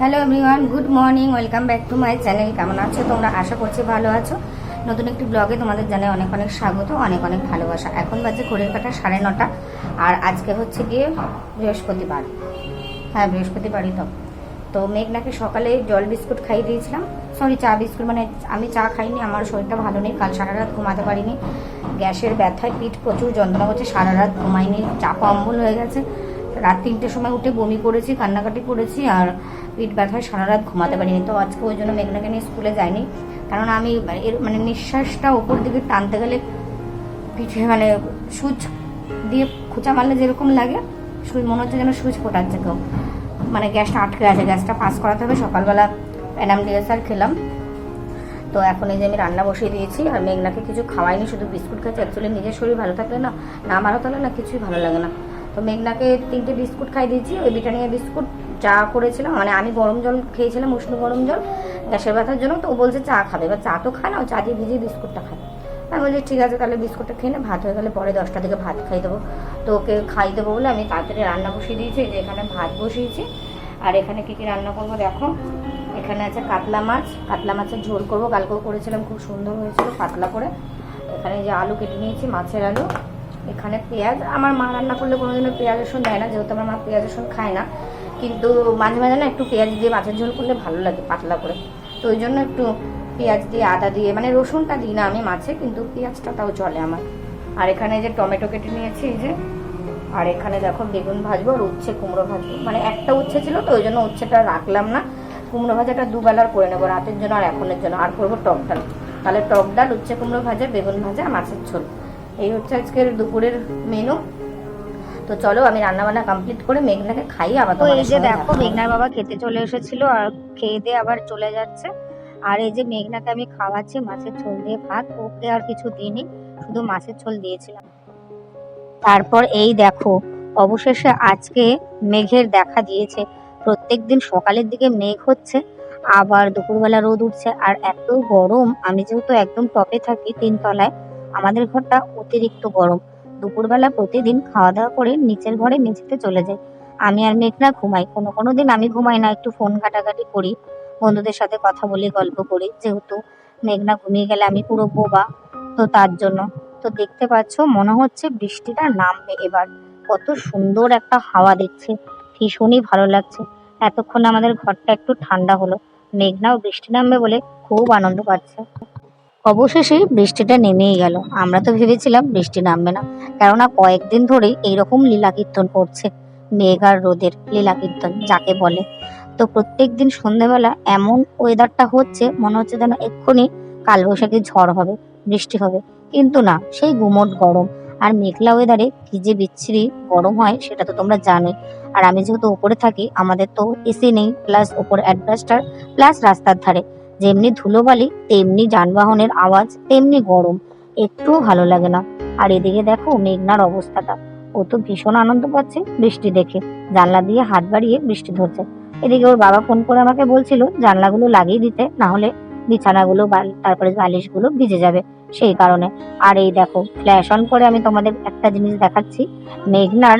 Hello everyone good morning welcome back to my channel কেমন আছো? তোমরা আশা করছি ভালো আছো। নতুন একটি ব্লগে তোমাদের জানাই অনেক অনেক স্বাগত, অনেক অনেক ভালোবাসা। এখন বাজে ঘড়ির কাটা সাড়ে নটা, আর আজকে হচ্ছে গিয়ে বৃহস্পতিবার। হ্যাঁ বৃহস্পতিবারই তো। তো মেঘনাকে সকালে জল বিস্কুট খাইয়ে দিয়েছিলাম। সরি চা বিস্কুট মানে আমি চা খাইনি, আমার শরীরটা ভালো নেই, কাল সারা রাত ঘুমাতে পারিনি। গ্যাসের ব্যথায় পিঠ প্রচুর যন্ত্রণা করছে, সারা রাত ঘুমাইনি, চাপা অম্বল হয়ে গেছে। রাত তিনটের সময় উঠে বমি করেছি, কান্নাকাটি করেছি আর পিঠ ব্যথায় সারা রাত ঘুমাতে পারিনি। তো আজকে ওই জন্য মেঘনাকে নিয়ে স্কুলে যাইনি। কারণ আমি এর মানে নিঃশ্বাসটা ওপর দিকে টানতে গেলে পিঠে মানে সুচ দিয়ে খোঁচা মারলে যেরকম লাগে, সুচ মনে হচ্ছে যেন সুচ ফোটাচ্ছে কেউ। মানে গ্যাসটা আটকে আছে, গ্যাসটা পাস করাতে হবে। সকালবেলা প্যানাম ডিএসআর খেলাম। তো এখন এই যে আমি রান্না বসিয়ে দিয়েছি আর মেঘনাকে কিছু খাওয়াইনি, শুধু বিস্কুট খাচ্ছি অ্যাকচুয়ালি নিজের শরীর ভালো থাকলে না না ভালো থাকলে না কিছুই ভালো লাগে না। তো মেঘনাকে তিনটে বিস্কুট খাই দিয়েছি, ওই ব্রিটানিয়া বিস্কুট চা করেছিলাম মানে আমি গরম জল খেয়েছিলাম, উষ্ণ গরম জল, গ্যাসের ব্যথার জন্য, তো ও বলছে চা খাবে, এবার চা তো খায় না, ও চা দিয়ে ভিজিয়ে বিস্কুটটা খায়। আমি বলছি, ঠিক আছে, তাহলে বিস্কুটটা খেয়ে নে, ভাত হয়ে গেলে পরে দশটা থেকে ভাত খাই দেবো। তো ওকে খাই দেবো বলে আমি তাড়াতাড়ি রান্না বসিয়ে দিয়েছি যে এখানে ভাত বসিয়েছি। আর এখানে কী কী রান্না করব দেখো, এখানে আছে কাতলা মাছ, কাতলা মাছের ঝোল করব, কালকেও করেছিলাম, খুব সুন্দর হয়েছিল, পাতলা করে। এখানে যে আলু কেটে নিয়েছি, মাছের আলু। এখানে পেঁয়াজ, আমার মা রান্না করলে কোনোদিনও পেঁয়াজ রসুন দেয় না, যেহেতু আমার মা পেঁয়াজ রসুন খায় না। কিন্তু মাঝে মাঝে না একটু পেঁয়াজ দিয়ে মাছের ঝোল করলে ভালো লাগে পাতলা করে। তো ওই জন্য একটু পেঁয়াজ দিয়ে আদা দিয়ে মানে রসুনটা দিই না আমি মাছে, কিন্তু পেঁয়াজটা তাও চলে আমার। আর এখানে যে টমেটো কেটে নিয়েছি এই যে, আর এখানে দেখো বেগুন ভাজবো আর উচ্ছে কুমড়ো ভাজবো। মানে একটা উচ্ছে ছিল তো, ওই জন্য উচ্ছেটা রাখলাম না। কুমড়ো ভাজাটা দুবেলার করে নেব, রাতের জন্য আর এখনের জন্য। আর করব টক ডাল। তাহলে টক ডাল, উচ্ছে কুমড়ো ভাজা, বেগুন ভাজা, মাছের ঝোল। এই হচ্ছে আজকের দুপুরের মেনু তো চলো আমি রান্না বান্না কমপ্লিট করে মেঘনাকে খাইয়ে আবার তো এই যে দেখো মেঘনার বাবা খেতে চলে এসেছিল আর খেয়ে দিয়ে আবার চলে যাচ্ছে। আর এই যে মেঘনাকে আমি খাওয়াচ্ছি মাছের ঝোল দিয়ে ভাত ওকে আর কিছু দিইনি শুধু মাছের ঝোল দিয়েছিলাম। তারপর এই দেখো অবশেষে আজকে মেঘের দেখা দিয়েছে। প্রত্যেক দিন সকালের দিকে মেঘ হচ্ছে আবার দুপুরবেলা রোদ উঠছে। আর এত গরম আমি যেহেতু একদম টপে থাকি তিনতলায় আমাদের ঘরটা অতিরিক্ত গরম। দুপুরবেলা প্রতিদিন খাওয়া দাওয়া করে নিচের ঘরে মেঝেতে চলে যাই। আমি আর মেঘনা ঘুমাই। কোনো কোনো দিন আমি ঘুমাই না, একটু ফোন ঘাটাঘাটি করি, বন্ধুদের সাথে কথা বলি, গল্প করি। যেহেতু মেঘনা ঘুমিয়ে গেলে আমি পুরো বোবা, তো তার জন্য। তো দেখতে পাচ্ছ, মনে হচ্ছে বৃষ্টিটা নামবে এবার। কত সুন্দর একটা হাওয়া দিচ্ছে। ভীষণই ভালো লাগছে। এতক্ষণ আমাদের ঘরটা একটু ঠান্ডা হলো। মেঘনাও বৃষ্টি নামবে বলে খুব আনন্দ পাচ্ছে। অবশেষে বৃষ্টিটা নেমেই গেল। আমরা তো ভেবেছিলাম বৃষ্টি নামবে না, কেননা কয়েকদিন ধরেই এইরকম লীলা কীর্তন করছে মেঘ আর রোদের লীলা কীর্তন যাকে বলে। তো প্রত্যেক দিন সন্ধেবেলা এমন ওয়েদারটা হচ্ছে, মনে হচ্ছে যেন এক্ষুনি কালবৈশাখী ঝড় হবে, বৃষ্টি হবে। কিন্তু না, সেই গুমট গরম। আর মেঘলা ওয়েদারে কি যে বিচ্ছিরি গরম হয়, সেটা তো তোমরা জানোই। আর আমি যেহেতু উপরে থাকি, আমাদের তো এসি নেই প্লাস ওপর অ্যাডভাস্টার প্লাস রাস্তার ধারে। যেমনি ধুলোবালি, তেমনি যানবাহনের আওয়াজ, তেমনি গরম। একটুও ভালো লাগে না। আর এদিকে দেখো মেঘনার অবস্থাটা। ও তো ভীষণ আনন্দ পাচ্ছে বৃষ্টি দেখে। জানলা দিয়ে হাত বাড়িয়ে বৃষ্টি ধরছে। এদিকে ওর বাবা ফোন করে আমাকে বলছিল, জানলাগুলো লাগিয়ে দিতে, না হলে বিছানাগুলো তারপরে বালিশগুলো ভিজে যাবে সেই কারণে। আর এই দেখো ফ্ল্যাশ অন করে আমি তোমাদের একটা জিনিস দেখাচ্ছি। মেঘনার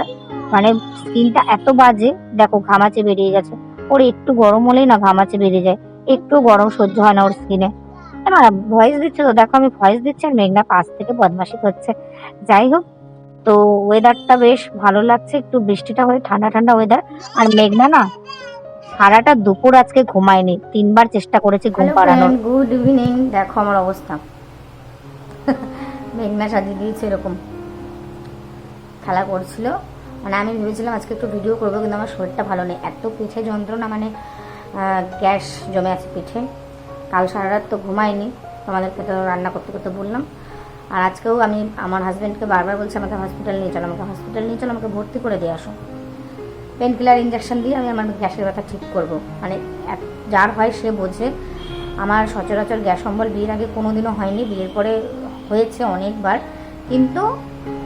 মানে স্কিনটা এত বাজে, দেখো ঘামাচে বেরিয়ে গেছে। ওর একটু গরম হলেই না ঘামাচে বেরিয়ে যায়। একটু গরম সহ্য হয় না ওর স্কিনে না ভয়েস দিচ্ছে তো দেখো আমি ভয়েস দিচ্ছি আর মেঘনা পাশ থেকে বদমাশি করছে। যাই হোক তো ওয়েদারটা বেশ ভালো লাগছে একটু বৃষ্টিটা হয়ে ঠান্ডা ঠান্ডা ওয়েদার আর মেঘনা না সারাটা দুপুর আজকে ঘুমায়নি তিনবার চেষ্টা করেছি ঘুম পাড়ানোর। গুড ইভিনিং দেখো আমার অবস্থা। মেঘনা সাজিয়ে দিয়েছে এরকম। খেলা করছিল। মানে আমি ভেবেছিলাম আজকে একটু ভিডিও করব কিন্তু আমার শরীরটা ভালো নেই। এত পিঠে যন্ত্রণা মানে গ্যাস জমে আছে পিঠে। কাল সারা রাত তো ঘুমাইনি, তোমাদেরকে তো রান্না করতে করতে বললাম। আর আজকেও আমি আমার হাজব্যান্ডকে বারবার বলছি, আমাকে হসপিটাল নিয়ে চলো, আমাকে হসপিটাল নিয়ে চলো, আমাকে ভর্তি করে দিয়ে আসো। পেন কিলার ইঞ্জেকশন দিয়ে আমি আমার গ্যাসের ব্যথা ঠিক করব। মানে যার হয় সে বোঝে। আমার সচরাচর গ্যাস অম্বল বিয়ের আগে কোনো দিনও হয়নি, বিয়ের পরে হয়েছে অনেকবার। কিন্তু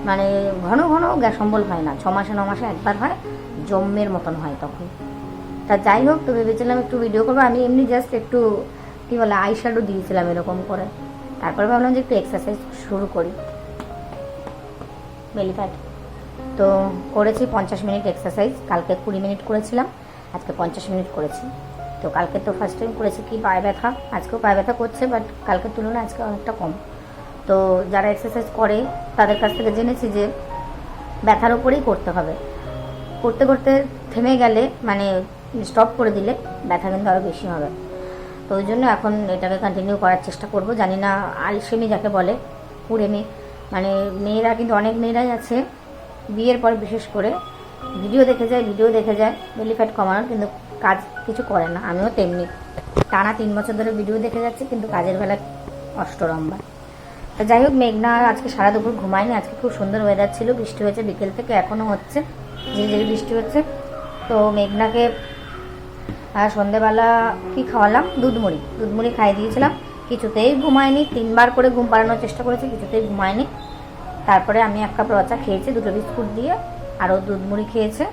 মানে ঘন ঘন গ্যাস অম্বল হয় না। ছ মাসে, ন মাসে একবার হয়, জম্মের মতন হয় তখন। তা যাই হোক, তো ভেবেছিলাম একটু ভিডিও করব। আমি এমনি জাস্ট একটু, কী বলে আই শ্যাডো দিয়েছিলাম এরকম করে। তারপর ভাবলাম যে একটু এক্সারসাইজ শুরু করি। বেলি তো করেছি পঞ্চাশ মিনিট এক্সারসাইজ কালকে কুড়ি মিনিট করেছিলাম, আজকে পঞ্চাশ মিনিট করেছি। তো কালকে তো ফার্স্ট টাইম করেছি কি, পায়ে ব্যথা। আজকেও পায়ে ব্যথা করছে বাট কালকের তুলনায় আজকে অনেকটা কম। তো যারা এক্সারসাইজ করে, তাদের কাছ থেকে জেনেছি যে ব্যথার উপরেই করতে হবে। করতে করতে থেমে গেলে মানে স্টপ করে দিলে ব্যথা কিন্তু আরও বেশি হবে। তো ওই জন্য এখন এটাকে কন্টিনিউ করার চেষ্টা করব। জানি না আলসেমি যাকে বলে কুড়েমি মানে মেয়েরা কিন্তু অনেক মেয়েরাই আছে। বিয়ের পর বিশেষ করে ভিডিও দেখে যায়, ভিডিও দেখে যায় বেলি ফ্যাট কমানোর, কিন্তু কাজ কিছু করে না। আমিও তেমনি। টানা তিন বছর ধরে ভিডিও দেখে যাচ্ছি, কিন্তু কাজের বেলা অষ্টরম্বা। তো যাই হোক, মেঘনা আজকে সারা দুপুর ঘুমায়নি। আজকে খুব সুন্দর ওয়েদার ছিল। বৃষ্টি হয়েছে। বিকেল থেকে এখনও হচ্ছে, ঝিরিঝিরি বৃষ্টি হচ্ছে। তো মেঘনাকে আর সন্ধেবেলা কি খাওয়ালাম? দুধমুড়ি। দুধমুড়ি দুধ খাইয়ে দিয়েছিলাম। কিছুতেই ঘুমায়নি। তিনবার করে ঘুম পাড়ানোর চেষ্টা করেছি, কিছুতেই ঘুমায়নি। তারপরে আমি এক কাপ রচা খেয়েছি, দুটো বিস্কুট দিয়ে। আরও দুধ মুড়ি খেয়েছে।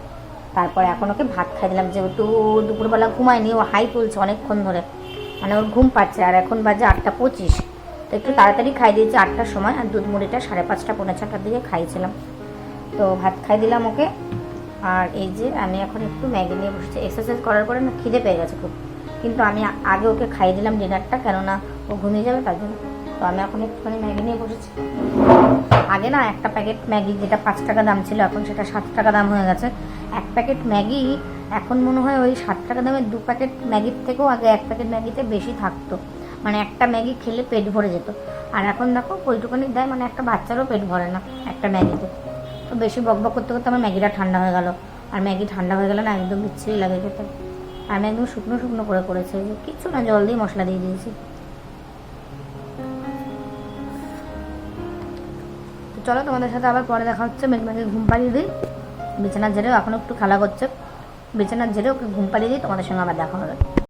তারপরে এখন ওকে ভাত খাই দিলাম। যেহেতু দুপুরবেলা ঘুমায়নি, ও হাই তুলছে অনেকক্ষণ ধরে। মানে ওর ঘুম পাচ্ছে। আর এখন বাজে আটটা পঁচিশ। তো একটু তাড়াতাড়ি খাই দিয়েছি আটটার সময়। আর দুধ মুড়িটা সাড়ে পাঁচটা, পৌনে ছটার দিকে খাইছিলাম। তো ভাত খাই দিলাম ওকে। আর এই যে আমি এখন একটু ম্যাগি নিয়ে বসেছি। এক্সারসাইজ করার পরে না খিদে পেয়ে গেছে খুব। কিন্তু আমি আগে ওকে খাইয়ে দিলাম ডিনারটা কেননা ও ঘুমিয়ে যাবে তার জন্য। তো আমি এখন একটুখানি ম্যাগি নিয়ে বসেছি। আগে না একটা প্যাকেট ম্যাগি, যেটা পাঁচ টাকা দাম ছিল, এখন সেটা সাত টাকা দাম হয়ে গেছে। এক প্যাকেট ম্যাগি, এখন মনে হয় ওই সাত টাকা দামের দু প্যাকেট ম্যাগির থেকেও আগে এক প্যাকেট ম্যাগিতে বেশি থাকতো। মানে একটা ম্যাগি খেলে পেট ভরে যেত। আর এখন দেখো, ওইটুকুনি দেয় মানে একটা বাচ্চারও পেট ভরে না একটা ম্যাগিতে। তো বেশি বক বক করতে করতে আমার ম্যাগিটা ঠান্ডা হয়ে গেল। আর ম্যাগি ঠান্ডা হয়ে গেলে না একদম বিচ্ছিরি লাগে খেতে। আর আমি একদম শুকনো শুকনো করে করেছি। কিচ্ছু না, জল দিয়ে মশলা দিয়ে দিয়েছি। তো চলো তোমাদের সাথে আবার পরে দেখা হচ্ছে। মেঘনাকে ঘুম পাড়িয়ে দিই। বিছানার ঝেড়েও এখন একটু খেলা করছে। বিছানার ওকে ঘুম পাড়িয়ে দিই। তোমাদের সঙ্গে আবার দেখা হবে।